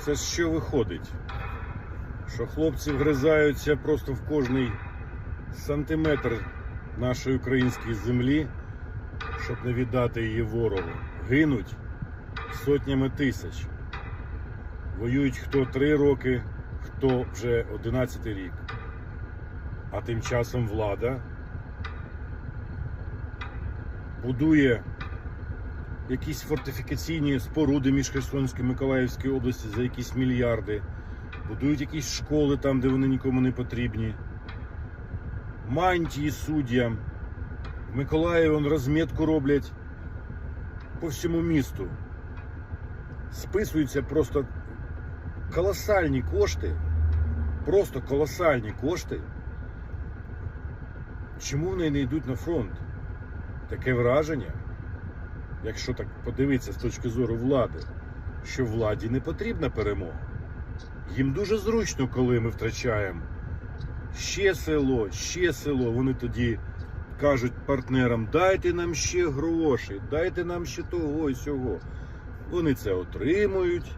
Це що виходить? Що хлопці вгризаються просто в кожний сантиметр нашої української землі, щоб не віддати її ворогу. Гинуть сотнями тисяч. Воюють хто три роки, хто вже одинадцятий рік. А тим часом влада будує якісь фортифікаційні споруди між Херсонською і Миколаївською області за якісь мільярди, будують якісь школи там, де вони нікому не потрібні. Мантії суддям. В Миколаєві вон розмітку роблять по всьому місту. Списуються просто колосальні кошти. Просто колосальні кошти. Чому вони не йдуть на фронт? Таке враження, якщо так подивитися з точки зору влади, що владі не потрібна перемога. Їм дуже зручно, коли ми втрачаємо ще село, ще село. Вони тоді кажуть партнерам: дайте нам ще грошей, дайте нам ще того і сього. Вони це отримують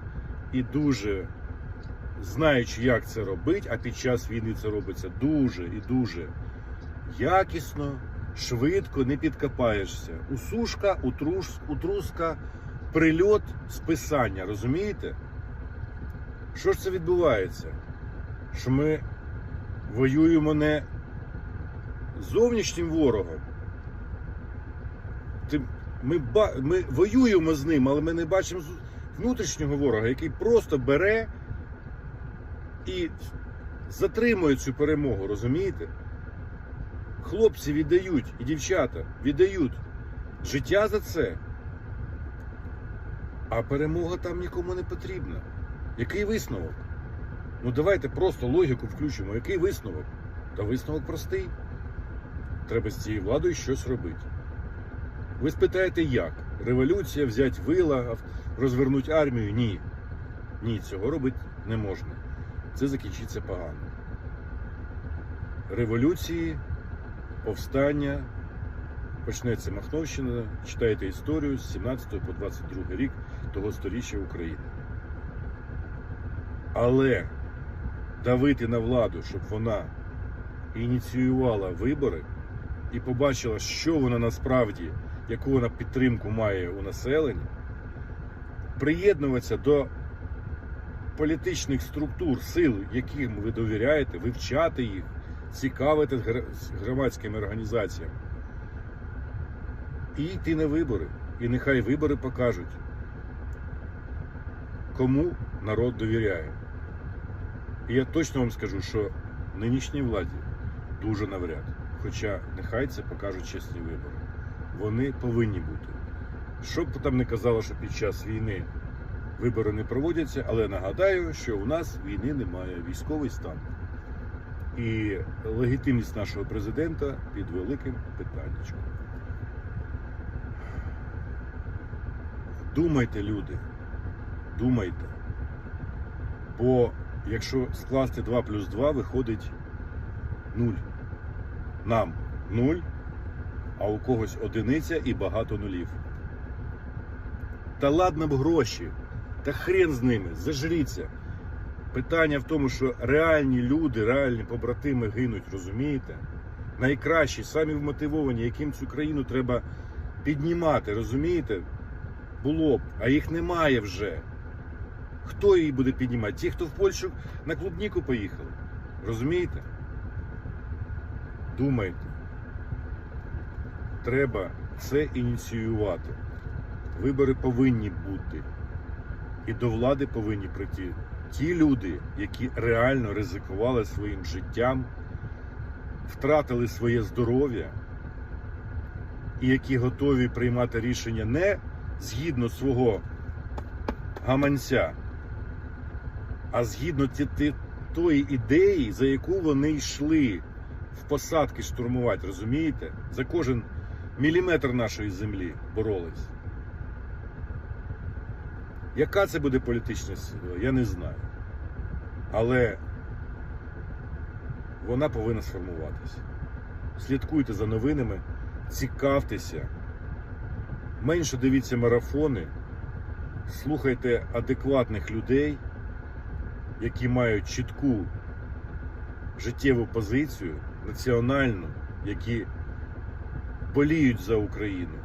і дуже знаючи, як це робити, а під час війни це робиться дуже і дуже якісно, швидко, не підкопаєшся. Усушка, утрус, утруска, прильот, списання. Розумієте? Що ж це відбувається? Що ми воюємо не зовнішнім ворогом. Ми, ми воюємо з ним, але ми не бачимо внутрішнього ворога, який просто бере і затримує цю перемогу, розумієте? Хлопці віддають і дівчата віддають життя за це. А перемога там нікому не потрібна. Який висновок? Ну давайте просто логіку включимо. Який висновок? Та висновок простий. Треба з цією владою щось робити. Ви спитаєте, як? Революція, взяти вила, розвернути армію? Ні. Ні, цього робити не можна. Це закінчиться погано. Революції, повстання, почнеться Махновщина, читайте історію з 17 по 22 рік того сторіччя України. Але давити на владу, щоб вона ініціювала вибори і побачила, що вона насправді, яку вона підтримку має у населення, приєднуватися до політичних структур, сил, яким ви довіряєте, вивчати їх, цікавитись громадськими організаціями. І йти на вибори. І нехай вибори покажуть, кому народ довіряє. І я точно вам скажу, що нинішній владі дуже навряд. Хоча нехай це покажуть чесні вибори. Вони повинні бути. Що б там не казало, що під час війни вибори не проводяться, але нагадаю, що у нас війни немає, військовий стан. І легітимність нашого президента під великим питаннячком. Думайте, люди, думайте. Бо якщо скласти 2 плюс 2, виходить 0. Нам 0, а у когось одиниця і багато нулів. Та ладно б гроші, та хрен з ними, зажріться. Питання в тому, що реальні люди, реальні побратими гинуть, розумієте? Найкращі, самі вмотивовані, яким цю країну треба піднімати, розумієте? Було б, а їх немає вже. Хто її буде піднімати? Ті, хто в Польщу на клубніку поїхали. Розумієте? Думайте. Треба це ініціювати. Вибори повинні бути. І до влади повинні прийти ті люди, які реально ризикували своїм життям, втратили своє здоров'я, і які готові приймати рішення не згідно свого гаманця, а згідно тої ідеї, за яку вони йшли в посадки штурмувати, розумієте? За кожен міліметр нашої землі боролись. Яка це буде політична сила, я не знаю. Але вона повинна сформуватися. Слідкуйте за новинами, цікавтеся, менше дивіться марафони, слухайте адекватних людей, які мають чітку життєву позицію, національну, які боліють за Україну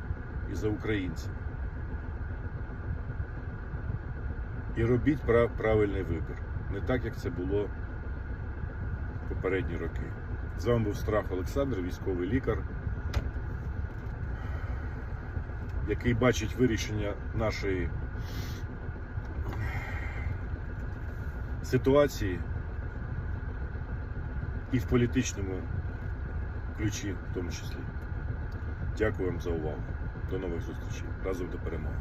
і за українців. І робіть прав- правильний вибір. Не так, як це було попередні роки. З вами був Страх Олександр, військовий лікар, який бачить вирішення нашої ситуації і в політичному ключі в тому числі. Дякую вам за увагу. До нових зустрічей. Разом до перемоги.